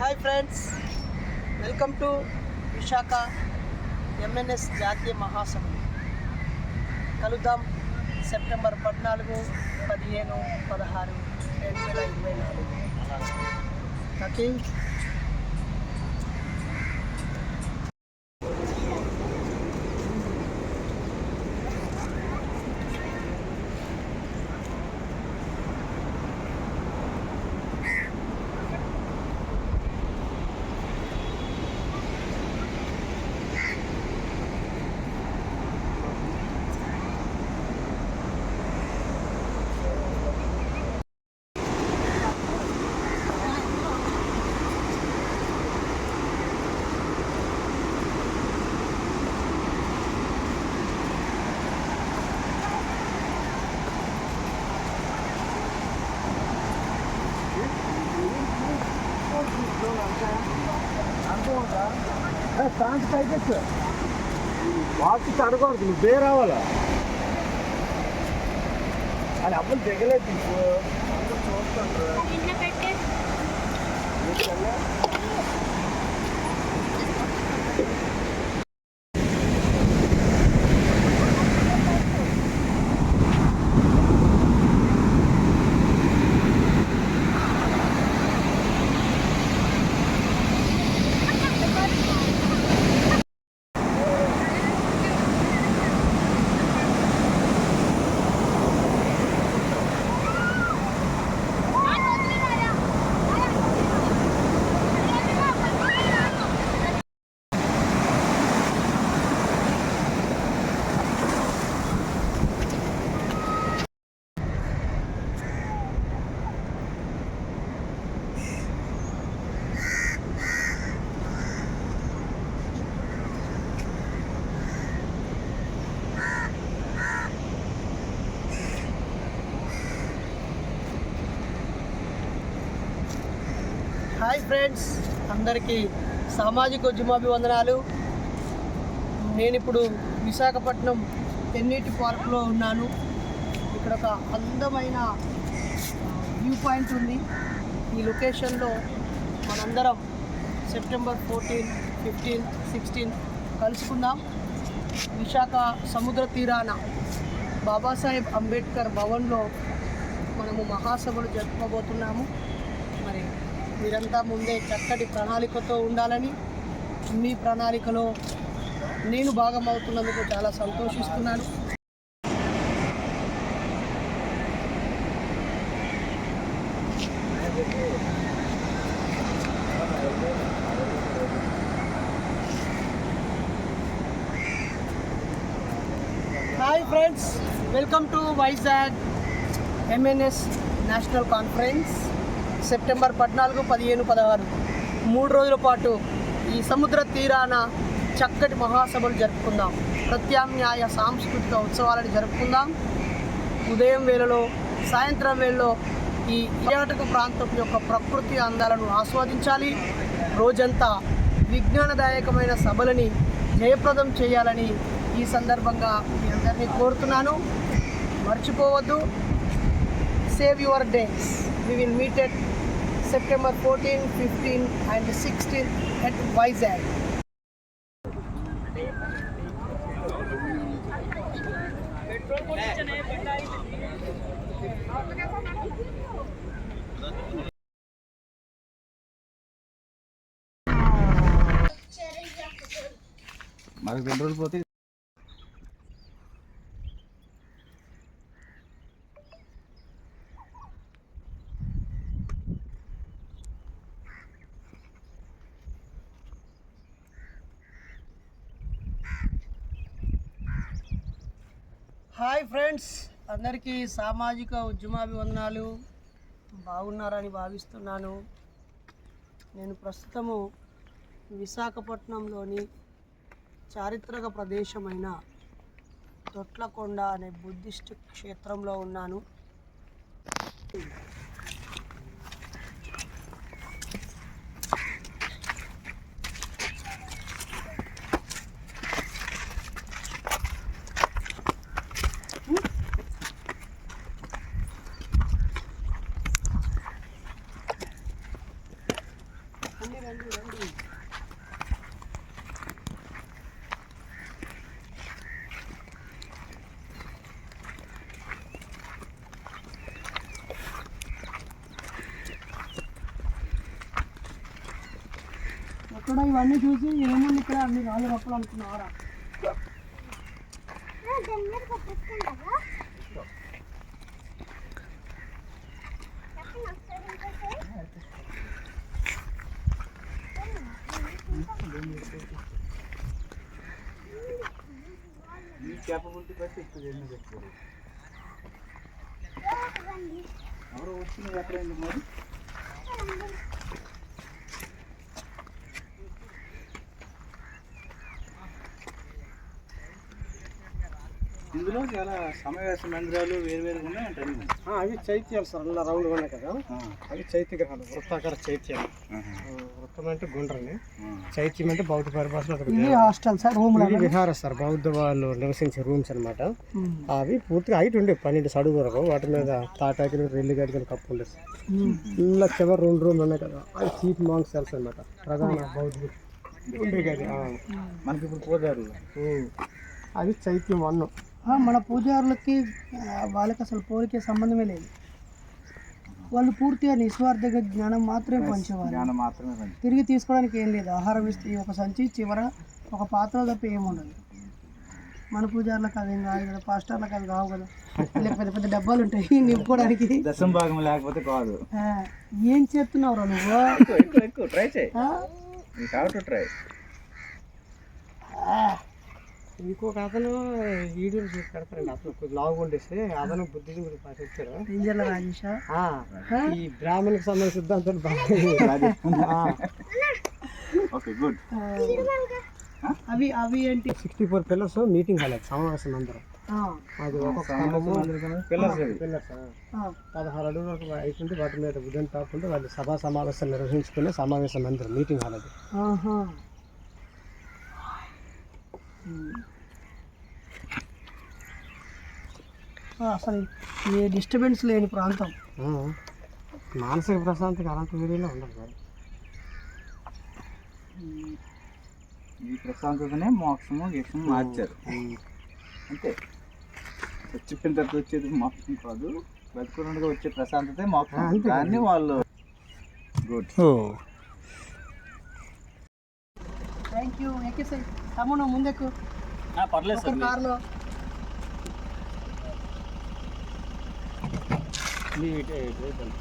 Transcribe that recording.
Hi friends welcome to Visakha MNS జాతీయ మహాసభ. కలుద్దాం సెప్టెంబర్ పద్నాలుగు పదిహేను పదహారు రెండు వేల ఇరవై నాలుగు. ఓకే ఫ్రాన్స్ ప్యాకెట్స్ వాకి అడగకూడదు నువ్వు బే రావాలా అది అప్పుడు దిగలేదు తీసుకో హాయ్ ఫ్రెండ్స్. అందరికీ సామాజిక ఉద్యమాభివందనాలు. నేను ఇప్పుడు విశాఖపట్నం తెన్నీటి పార్క్లో ఉన్నాను. ఇక్కడ ఒక అందమైన వ్యూ పాయింట్ ఉంది. ఈ లొకేషన్లో మనందరం సెప్టెంబర్ ఫోర్టీన్ ఫిఫ్టీన్ సిక్స్టీన్ కలుసుకుందాం. విశాఖ సముద్ర తీరాన బాబాసాహెబ్ అంబేద్కర్ భవన్లో మనము మహాసభలు జరుపుకోబోతున్నాము. మరి మీరంతా ముందే చక్కటి ప్రణాళికతో ఉండాలని మీ ప్రణాళికలో నేను భాగం అవుతున్నందుకు చాలా సంతోషిస్తున్నాను. Hi friends welcome to Vizag MNS national conference September పద్నాలుగు పదిహేను పదహారు. మూడు రోజుల పాటు ఈ సముద్ర తీరాన చక్కటి మహాసభలు జరుపుకుందాం. ప్రత్యామ్నాయ సాంస్కృతిక ఉత్సవాలను జరుపుకుందాం. ఉదయం వేళలో సాయంత్రం వేళలో ఈ పర్యాటక ప్రాంతం యొక్క ప్రకృతి అందాలను ఆస్వాదించాలి. రోజంతా విజ్ఞానదాయకమైన సభలని జయప్రదం చేయాలని ఈ సందర్భంగా మీ అందరినీ కోరుతున్నాను. మర్చిపోవద్దు. Save your dates. We will meet at September 14, 15 and 16 at Vizag. మనకు రెండు రోజులు పోతే హాయ్ ఫ్రెండ్స్ అందరికీ సామాజిక ఉద్యమాభివందనాలు. బాగున్నారని భావిస్తున్నాను. నేను ప్రస్తుతము విశాఖపట్నంలోని చారిత్రక ప్రదేశమైన తొట్లకొండ అనే బుద్ధిస్ట్ క్షేత్రంలో ఉన్నాను అన్ని రండి రండి ఇక్కడ ఇవన్నీ చూసి ఏముంది ఇక్కడ అన్ని రాళ్ళు రప్పలు అనుకున్నారా? ఈ క్యాపబిలిటీ బట్టి ఇప్పుడు ఎన్ని ఎవరో వచ్చింది ఎక్కడైంది మరి? ఇందులో చాలా సమావేశ మందిరాలు వేరు వేరుగా ఉన్నాయంటే అన్ని అవి చైత్యాలు సార్ అలా రౌండ్ ఉన్నాయి కదా. అవి చైత్య గ్రహాలు వృత్తాకార చైత్యాలు. వృత్తం అంటే గుండ్రని. చైత్యం అంటే బౌద్ధ పరిభాషలో ఇది హాస్టల్ సార్ రూమ్ విహార సార్ బౌద్ధ వాళ్ళు నివసించే రూమ్స్ అన్నమాట. అవి పూర్తిగా హైట్ ఉండే పన్నెండు సడుగు వరకు. వాటి మీద తాటాకిలు రెల్లి గడికలు కప్పు ఉండేది ఇలా చివరి రెండు రూమ్లు ఉన్నాయి కదా. అవి చీఫ్ మాంగ్ సెల్స్ అన్నమాట. ప్రధాన బౌద్ధులు. ఉండే ఆ. మనకి ఇప్పుడు ఉమ్. అవి చైత్యం వన్. మన పూజారులకి వాళ్ళకి అసలు పోలికే సంబంధమే లేదు. వాళ్ళు పూర్తిగా నిస్వార్థంగా జ్ఞానం మాత్రమే పంచేవారు. జ్ఞానం మాత్రమే తిరిగి తీసుకోవడానికి ఏం లేదు. ఆహారం ఇస్తే ఒక సంచి చివర ఒక పాత్ర తప్ప ఏముండదు మన పూజారులకు అదేం కాదు కదా పాస్టర్లకు అది కావు కదా. వీళ్ళకి పెద్ద పెద్ద డబ్బాలు ఉంటాయి నింపుకోవడానికి. దశం భాగం లేకపోతే కాదు. ఏం చేస్తున్నావురా నువ్వు? ట్రై చేయి. ట్రై ఇంకొక అతను వీడియోలు చూసి పెడతారండి అతను కొద్ది లావుగా ఉండేసి అతను బుద్ధిజం గురించి ఆ, ఈ బ్రాహ్మణికి సంబంధించిన ఓకే గుడ్. అవి అవి ఏంటి? Sixty four pillars meeting hall సమావేశం అందరం. ఆ, అది పిల్లర్స్ పిల్లర్స్ పదహారు అడుగుల వరకు వాటి మీద ఉదయం ఉంటే వాళ్ళు సభా సమావేశాలు నిర్వహించుకునే సమావేశం అందరం మీటింగ్ హాల్ అది. అసలు ఏ డిస్టర్బెన్స్ లేని ప్రాంతం. మానసిక ప్రశాంతకి అలాంటి వీడియోలో ఉండదు సార్. ఈ ప్రశాంతతనే మోక్షము గీక్షము మార్చారు. అంతే. చెప్పిన తర్వాత వచ్చేది మోక్షం కాదు. బతుకున్నగా వచ్చే ప్రశాంతతే మోక్షం. అంతే దాన్ని వాళ్ళు గుడ్. థ్యాంక్ యూ ఎక్కేసాయి తమ్ముడు ముందెక్కు పర్లేదు ఒక కార్లో వెళ్తాను.